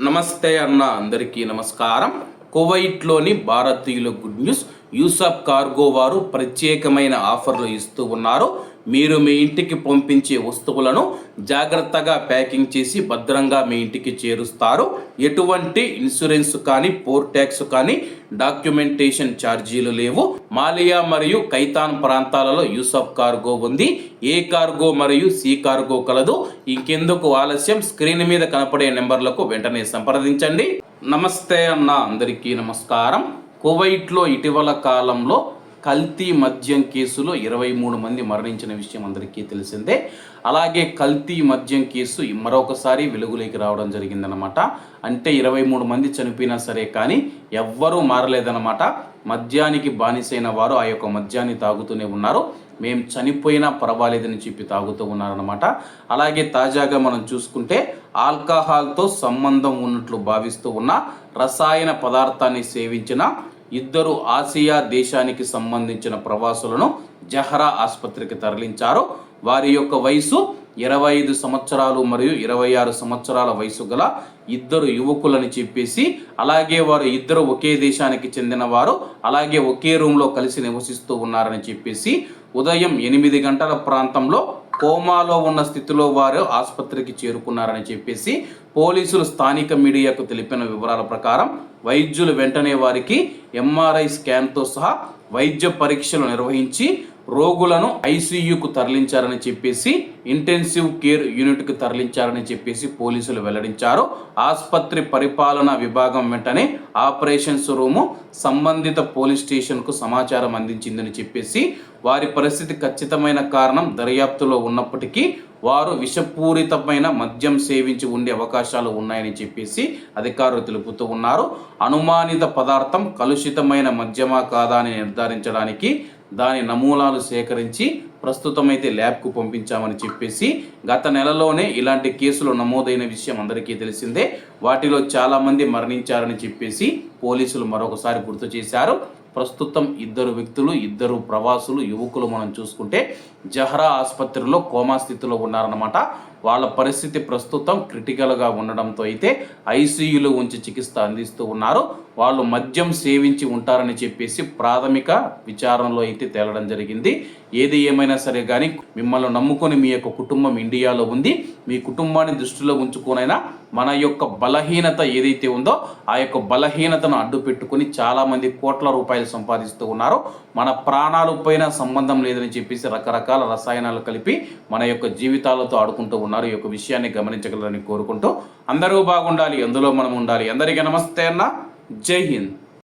నమస్తే అన్న అందరికీ నమస్కారం. కువైట్లోని భారతీయుల గుడ్ న్యూస్. యూసఫ్ కార్గో వారు ప్రత్యేకమైన ఆఫర్లు ఇస్తూ ఉన్నారు. మీరు మీ ఇంటికి పంపించే వస్తువులను జాగ్రత్తగా ప్యాకింగ్ చేసి భద్రంగా మీ ఇంటికి చేరుస్తారు. ఎటువంటి ఇన్సూరెన్స్ కానీ పోర్ ట్యాక్స్ కానీ డాక్యుమెంటేషన్ ఛార్జీలు లేవు. మాలియా మరియు కైతాన్ ప్రాంతాలలో యూసఫ్ కార్గో ఉంది. ఏ కార్గో మరియు సి కార్గో కలదు. ఇంకెందుకు ఆలస్యం? స్క్రీన్ మీద కనపడే నెంబర్లకు వెంటనే సంప్రదించండి. నమస్తే అన్న అందరికీ నమస్కారం. కువైట్లో ఇటీవల కాలంలో కల్తీ మద్యం కేసులో ఇరవై మూడు మంది మరణించిన విషయం అందరికీ తెలిసిందే. అలాగే కల్తీ మద్యం కేసు మరొకసారి వెలుగులోకి రావడం జరిగిందనమాట అంటే ఇరవై మూడు మంది చనిపోయినా సరే కానీ ఎవ్వరూ మారలేదన్నమాట. మద్యానికి బానిసైన వారు ఆ యొక్క మద్యాన్ని తాగుతూనే ఉన్నారు. మేము చనిపోయినా పర్వాలేదని చెప్పి తాగుతూ ఉన్నారనమాట అలాగే తాజాగా మనం చూసుకుంటే ఆల్కహాల్తో సంబంధం ఉన్నట్లు భావిస్తూ ఉన్న రసాయన పదార్థాన్ని సేవించిన ఇద్దరు ఆసియా దేశానికి సంబంధించిన ప్రవాసులను జహరా ఆసుపత్రికి తరలించారు. వారి యొక్క వయసు ఇరవై ఐదు సంవత్సరాలు మరియు ఇరవై ఆరు సంవత్సరాల వయసు గల ఇద్దరు యువకులని చెప్పేసి అలాగే వారు ఇద్దరు ఒకే దేశానికి చెందినవారు అలాగే ఒకే రూమ్లో కలిసి నివసిస్తూ ఉన్నారని చెప్పేసి ఉదయం ఎనిమిది గంటల ప్రాంతంలో కోమాలో ఉన్న స్థితిలో వారు ఆసుపత్రికి చేరుకున్నారని చెప్పేసి పోలీసులు స్థానిక మీడియాకు తెలిపిన వివరాల ప్రకారం వైద్యులు వెంటనే వారికి ఎంఆర్ఐ స్కాన్తో సహా వైద్య పరీక్షలు నిర్వహించి రోగులను ఐసీయూకు తరలించారని చెప్పేసి ఇంటెన్సివ్ కేర్ యూనిట్కు తరలించారని చెప్పేసి పోలీసులు వెల్లడించారు. ఆసుపత్రి పరిపాలన విభాగం వెంటనే ఆపరేషన్స్ రూము సంబంధిత పోలీస్ స్టేషన్కు సమాచారం అందించిందని చెప్పేసి వారి పరిస్థితి ఖచ్చితమైన కారణం దర్యాప్తులో ఉన్నప్పటికీ వారు విషపూరితమైన మద్యం సేవించి ఉండే అవకాశాలు ఉన్నాయని చెప్పేసి అధికారులు తెలుపుతూ ఉన్నారు. అనుమానిత పదార్థం కలుషితమైన మద్యమా కాదా అని నిర్ధారించడానికి దాని నమూనాలు సేకరించి ప్రస్తుతమైతే ల్యాబ్కు పంపించామని చెప్పేసి గత నెలలోనే ఇలాంటి కేసులు నమోదైన విషయం అందరికీ తెలిసిందే. వాటిలో చాలామంది మరణించారని చెప్పేసి పోలీసులు మరొకసారి గుర్తు చేశారు. ప్రస్తుతం ఇద్దరు వ్యక్తులు ఇద్దరు ప్రవాసులు యువకులు మనం చూసుకుంటే జహరా ఆసుపత్రిలో కోమా స్థితిలో ఉన్నారన్నమాట. వాళ్ళ పరిస్థితి ప్రస్తుతం క్రిటికల్గా ఉండడంతో అయితే ఐసీయూలో ఉంచి చికిత్స అందిస్తూ ఉన్నారు. వాళ్ళు మద్యం సేవించి ఉంటారని చెప్పేసి ప్రాథమిక విచారణలో అయితే తేలడం జరిగింది. ఏది ఏమైనా సరే కానీ మిమ్మల్ని నమ్ముకొని మీ యొక్క కుటుంబం ఇండియాలో ఉంది. మీ కుటుంబాన్ని దృష్టిలో ఉంచుకోనైనా మన యొక్క బలహీనత ఏదైతే ఉందో ఆ యొక్క బలహీనతను అడ్డు పెట్టుకుని చాలామంది కోట్ల రూపాయలు సంపాదిస్తూ ఉన్నారు. మన ప్రాణాలపైన సంబంధం లేదని చెప్పేసి రకరకాల రసాయనాలు కలిపి మన యొక్క జీవితాలతో ఆడుకుంటూ ఉన్నారు. ఈ యొక్క విషయాన్ని గమనించగలరని కోరుకుంటూ అందరూ బాగుండాలి. అందులో మనం ఉండాలి. అందరికీ నమస్తే అన్న. Jai